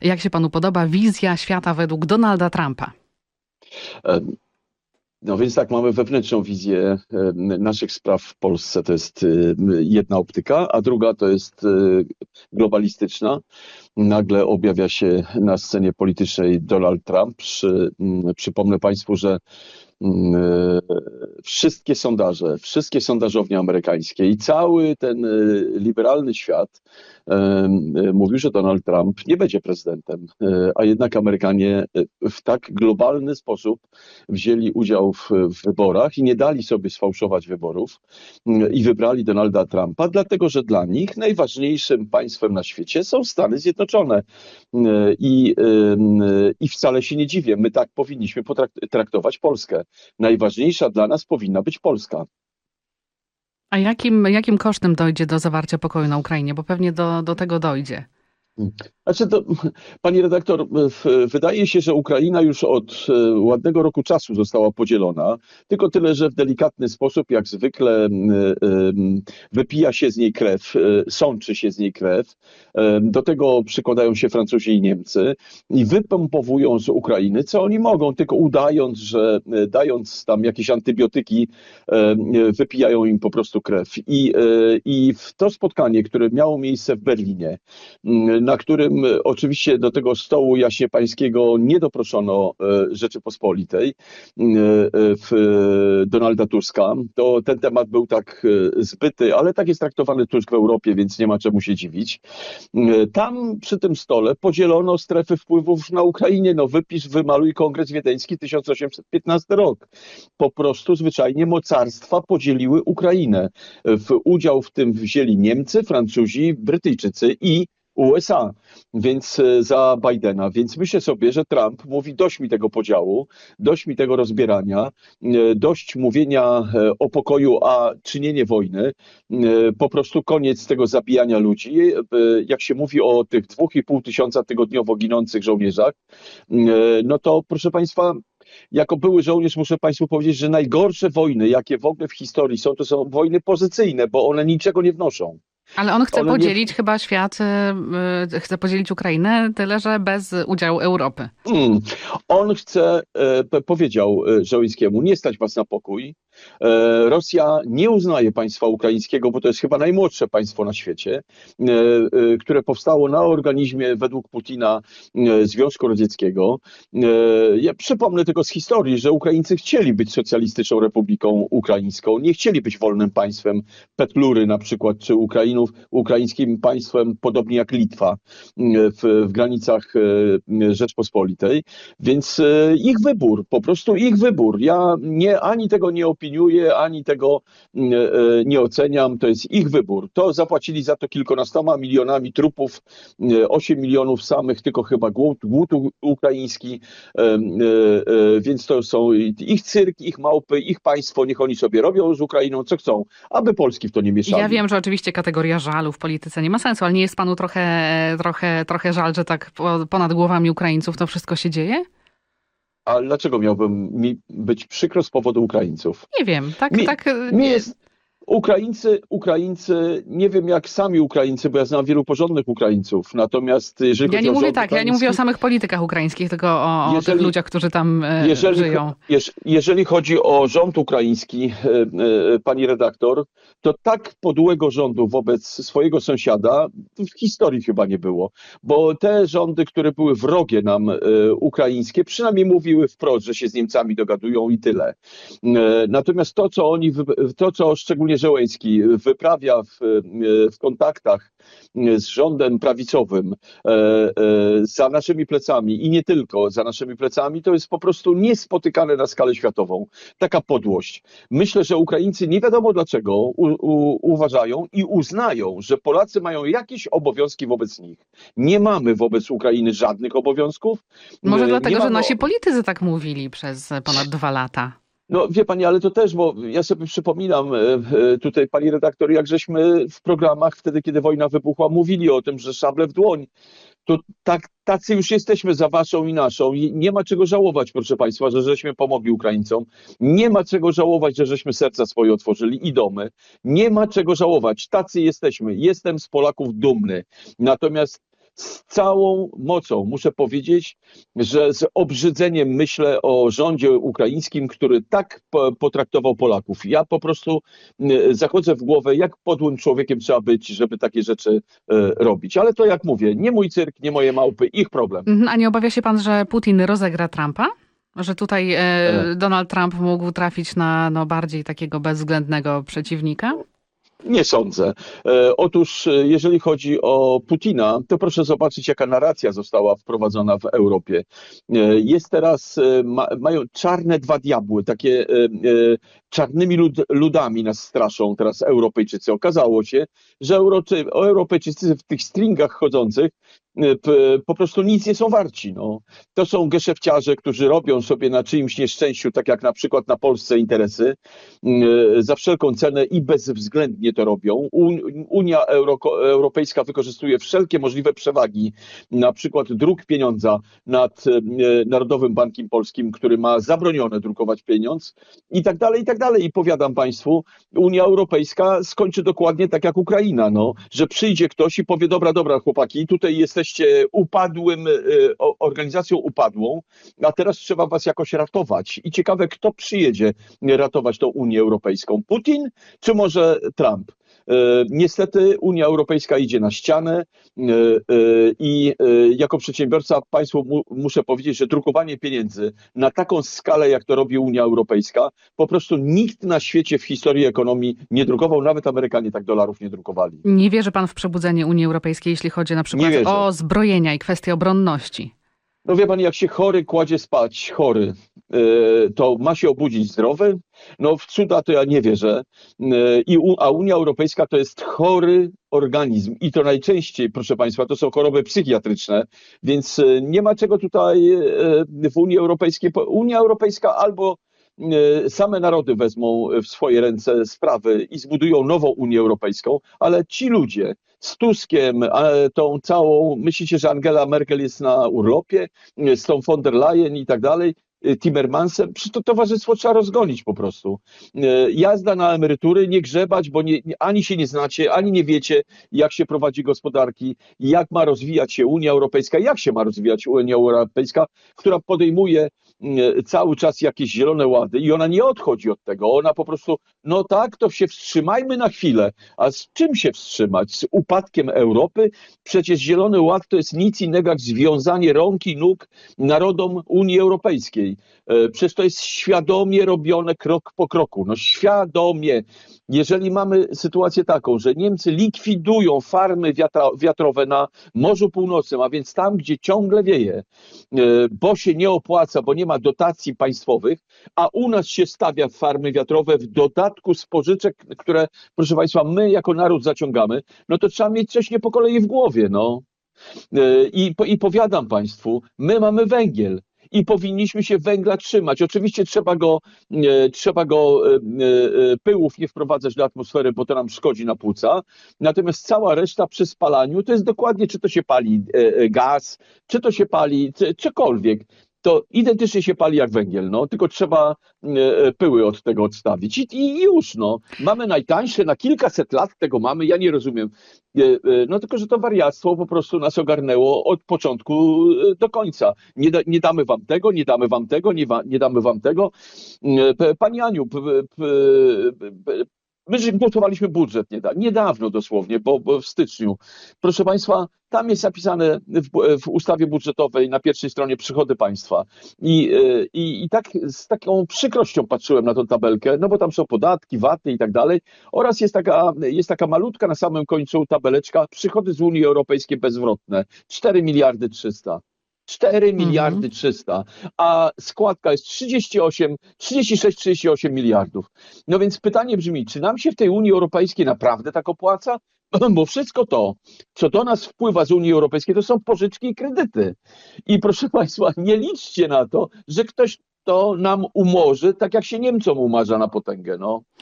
Jak się panu podoba wizja świata według Donalda Trumpa? No więc tak, mamy wewnętrzną wizję naszych spraw w Polsce. To jest jedna optyka, a druga to jest e, globalistyczna. Nagle objawia się na scenie politycznej Donald Trump. Przy, m, Przypomnę Państwu, że m, e, wszystkie sondaże, wszystkie sondażownie amerykańskie i cały ten e, liberalny świat e, mówił, że Donald Trump nie będzie prezydentem, a jednak Amerykanie w tak globalny sposób wzięli udział w, w wyborach i nie dali sobie sfałszować wyborów mm, i wybrali Donalda Trumpa, dlatego że dla nich najważniejszym państwem na świecie są Stany Zjednoczone. Mm, I, ym, i wcale się nie dziwię, my tak powinniśmy traktować Polskę. Najważniejsza dla nas powinna być Polska. A jakim, jakim kosztem dojdzie do zawarcia pokoju na Ukrainie? Bo pewnie do, do tego dojdzie. Znaczy to, pani redaktor, wydaje się, że Ukraina już od e, ładnego roku czasu została podzielona, tylko tyle, że w delikatny sposób, jak zwykle, em, wypija się z niej krew, e, sączy się z niej krew. E, Do tego przykładają się Francuzi i Niemcy i wypompowują z Ukrainy, co oni mogą, tylko udając, że e, dając tam jakieś antybiotyki, e, e, wypijają im po prostu krew. I, e, I w to spotkanie, które miało miejsce w Berlinie, na którym e, oczywiście do tego stołu jaśnie pańskiego nie doproszono e, Rzeczypospolitej e, w Donalda Tuska, to ten temat był tak zbyty, ale tak jest traktowany Tusk w Europie, więc nie ma czemu się dziwić. Tam przy tym stole podzielono strefy wpływów na Ukrainie. No wypisz, wymaluj Kongres Wiedeński 1815 rok. Po prostu zwyczajnie mocarstwa podzieliły Ukrainę. W udział w tym wzięli Niemcy, Francuzi, Brytyjczycy i USA, więc e, za Bidena. Więc myślę sobie, że Trump mówi: dość mi tego podziału, dość mi tego rozbierania, e, dość mówienia e, o pokoju, a czynienie wojny. Po prostu koniec tego zabijania ludzi. Jak się mówi o tych dwóch i pół tysiąca tygodniowo ginących żołnierzach, no to proszę Państwa, jako były żołnierz muszę Państwu powiedzieć, że najgorsze wojny, jakie w ogóle w historii są, to są wojny pozycyjne, bo one niczego nie wnoszą. Ale on chce One nie- podzielić chyba świat, y, y, chce podzielić Ukrainę, tyle że bez udziału Europy. Mm. On chce, e, powiedział e, Żołyńskiemu, nie stać was na pokój. E, Rosja nie uznaje państwa ukraińskiego, bo to jest chyba najmłodsze państwo na świecie, e, e, które powstało na organizmie według Putina Związku Radzieckiego. Ja przypomnę tylko z historii, że Ukraińcy chcieli być socjalistyczną republiką ukraińską, nie chcieli być wolnym państwem Petlury na przykład, czy Ukrainów, ukraińskim państwem, podobnie jak Litwa w, w granicach Rzeczpospolitej. Więc ich wybór, po prostu ich wybór. Ja nie, ani tego nie opiniuję, ani tego mm, e, nie oceniam. To jest ich wybór. To zapłacili za to kilkunastoma milionami trupów, e, 8 milionów samych, tylko chyba głód, głód ukraiński. E, e, e, Więc to są ich cyrk, ich małpy, ich państwo. Niech oni sobie robią z Ukrainą co chcą, aby Polski w to nie mieszali. Ja wiem, że oczywiście kategoria żalu w polityce nie ma sensu, ale nie jest panu trochę, trochę, trochę żal, że tak po- ponad głowami Ukraińców to wszystko się dzieje? A dlaczego miałbym mi być przykro z powodu Ukraińców? Nie wiem, tak, Mi- tak. Mi jest. Ukraińcy, Ukraińcy, nie wiem jak sami Ukraińcy, bo ja znam wielu porządnych Ukraińców. Natomiast jeżeli Ja nie mówię tak, ja nie mówię o samych politykach ukraińskich, tylko o, o tych Jeżeli- ludziach, którzy tam y, jeżeli, żyją. jeż- jeżeli chodzi o rząd ukraiński, e, e, pani redaktor, to tak podłego rządu wobec swojego sąsiada w historii chyba nie było. Bo te rządy, które były wrogie nam e, ukraińskie, przynajmniej mówiły wprost, że się z Niemcami dogadują i tyle. E, Natomiast to, co oni, to, co szczególnie Żołęski wyprawia w, w kontaktach z rządem prawicowym e, e, za naszymi plecami i nie tylko za naszymi plecami, to jest po prostu niespotykane na skalę światową. Taka podłość. Myślę, że Ukraińcy nie wiadomo dlaczego u, u, uważają i uznają, że Polacy mają jakieś obowiązki wobec nich. Nie mamy wobec Ukrainy żadnych obowiązków. Może E, dlatego, że nasi politycy tak mówili przez ponad dwa lata. No wie pani, ale to też, bo ja sobie przypominam e, e, tutaj pani redaktor, jak żeśmy w programach wtedy, kiedy wojna wybuchła, mówili o tym, że szable w dłoń. To tak, tacy już jesteśmy za waszą i naszą i nie ma czego żałować, proszę państwa, że żeśmy pomogli Ukraińcom. Nie ma czego żałować, że żeśmy serca swoje otworzyli i domy. Nie ma czego żałować. Tacy jesteśmy. Jestem z Polaków dumny. Natomiast z całą mocą muszę powiedzieć, że z obrzydzeniem myślę o rządzie ukraińskim, który tak po- potraktował Polaków. Ja po prostu y, zachodzę w głowę, jak podłym człowiekiem trzeba być, żeby takie rzeczy y, robić. Ale to jak mówię, nie mój cyrk, nie moje małpy, ich problem. Mhm, A nie obawia się pan, że Putin rozegra Trumpa? Że tutaj e, Donald Trump mógł trafić na no, bardziej takiego bezwzględnego przeciwnika? Nie sądzę. E, Otóż, e, jeżeli chodzi o Putina, to proszę zobaczyć, jaka narracja została wprowadzona w Europie. E, Jest teraz, ma, mają czarne dwa diabły, takie czarnymi lud, ludami nas straszą teraz Europejczycy. Okazało się, że Europejczycy w tych stringach chodzących po prostu nic nie są warci. No. To są geszefciarze, którzy robią sobie na czyimś nieszczęściu, tak jak na przykład na Polsce interesy, e, za wszelką cenę i bezwzględnie to robią. Unia Euro- Europejska wykorzystuje wszelkie możliwe przewagi, na przykład druk pieniądza nad e, Narodowym Bankiem Polskim, który ma zabronione drukować pieniądz i tak dalej, i tak dalej. I powiadam Państwu, Unia Europejska skończy dokładnie tak jak Ukraina, no, że przyjdzie ktoś i powie, dobra, dobra chłopaki, tutaj upadłym, e, organizacją upadłą, a teraz trzeba was jakoś ratować. I ciekawe, kto przyjedzie ratować tą Unię Europejską. Putin czy może Trump? E, Niestety Unia Europejska idzie na ścianę e, e, i jako przedsiębiorca Państwu mu, muszę powiedzieć, że drukowanie pieniędzy na taką skalę, jak to robi Unia Europejska, po prostu nikt na świecie w historii ekonomii nie drukował, nawet Amerykanie tak dolarów nie drukowali. Nie wierzy pan w przebudzenie Unii Europejskiej, jeśli chodzi na przykład o zbrojenia i kwestie obronności? No wie pan, jak się chory kładzie spać, chory, to ma się obudzić zdrowy? No w cuda to ja nie wierzę. E, I, a Unia Europejska to jest chory organizm i to najczęściej, proszę państwa, to są choroby psychiatryczne, więc e, nie ma czego tutaj w Unii Europejskiej. Unia Europejska albo same narody wezmą w swoje ręce sprawy i zbudują nową Unię Europejską, ale ci ludzie z Tuskiem, tą całą, myślicie, że Angela Merkel jest na urlopie, z tą von der Leyen i tak dalej, Timmermansem, przecież to towarzystwo trzeba rozgonić po prostu. E, Jazda na emerytury, nie grzebać, bo nie, ani się nie znacie, ani nie wiecie, jak się prowadzi gospodarki, jak ma rozwijać się Unia Europejska, jak się ma rozwijać Unia Europejska, która podejmuje cały czas jakieś zielone łady i ona nie odchodzi od tego. Ona po prostu, no tak, to się wstrzymajmy na chwilę. A z czym się wstrzymać? Z upadkiem Europy? Przecież Zielony Ład to jest nic innego jak związanie rąk i nóg narodom Unii Europejskiej. E, Przecież to jest świadomie robione krok po kroku. No świadomie. Jeżeli mamy sytuację taką, że Niemcy likwidują farmy wiatrowe na Morzu Północnym, a więc tam, gdzie ciągle wieje, e, bo się nie opłaca, bo nie ma dotacji państwowych, a u nas się stawia farmy wiatrowe w dodatku z pożyczek, które, proszę Państwa, my jako naród zaciągamy, no to trzeba mieć coś nie po kolei w głowie, no. E, I, I powiadam Państwu, my mamy węgiel i powinniśmy się węgla trzymać. Oczywiście trzeba go, e, trzeba go e, pyłów nie wprowadzać do atmosfery, bo to nam szkodzi na płuca. Natomiast cała reszta przy spalaniu to jest dokładnie, czy to się pali gaz, czy to się pali cokolwiek. To identycznie się pali jak węgiel, no, tylko trzeba e, e, pyły od tego odstawić. I, I już, no. Mamy najtańsze, na kilkaset lat tego mamy, ja nie rozumiem. E, No tylko, że to wariactwo po prostu nas ogarnęło od początku do końca. Nie, da, nie damy wam tego, nie damy wam tego, nie, wa, nie damy wam tego. Pani Aniu, p, p, p, my gotowaliśmy budżet nieda, niedawno dosłownie, bo, w styczniu. Proszę Państwa, tam jest zapisane w, w ustawie budżetowej na pierwszej stronie przychody państwa. I, e, i, I tak z taką przykrością patrzyłem na tą tabelkę, no bo tam są podatki, waty i tak dalej. Oraz jest taka, jest taka malutka na samym końcu tabeleczka, przychody z Unii Europejskiej bezwrotne, 4 miliardy 300. 4 miliardy 300, a składka jest 38, 36, 38 miliardów. No więc pytanie brzmi, czy nam się w tej Unii Europejskiej naprawdę tak opłaca? Bo wszystko to, co do nas wpływa z Unii Europejskiej, to są pożyczki i kredyty. I proszę Państwa, nie liczcie na to, że ktoś to nam umorzy, tak jak się Niemcom umarza na potęgę. No.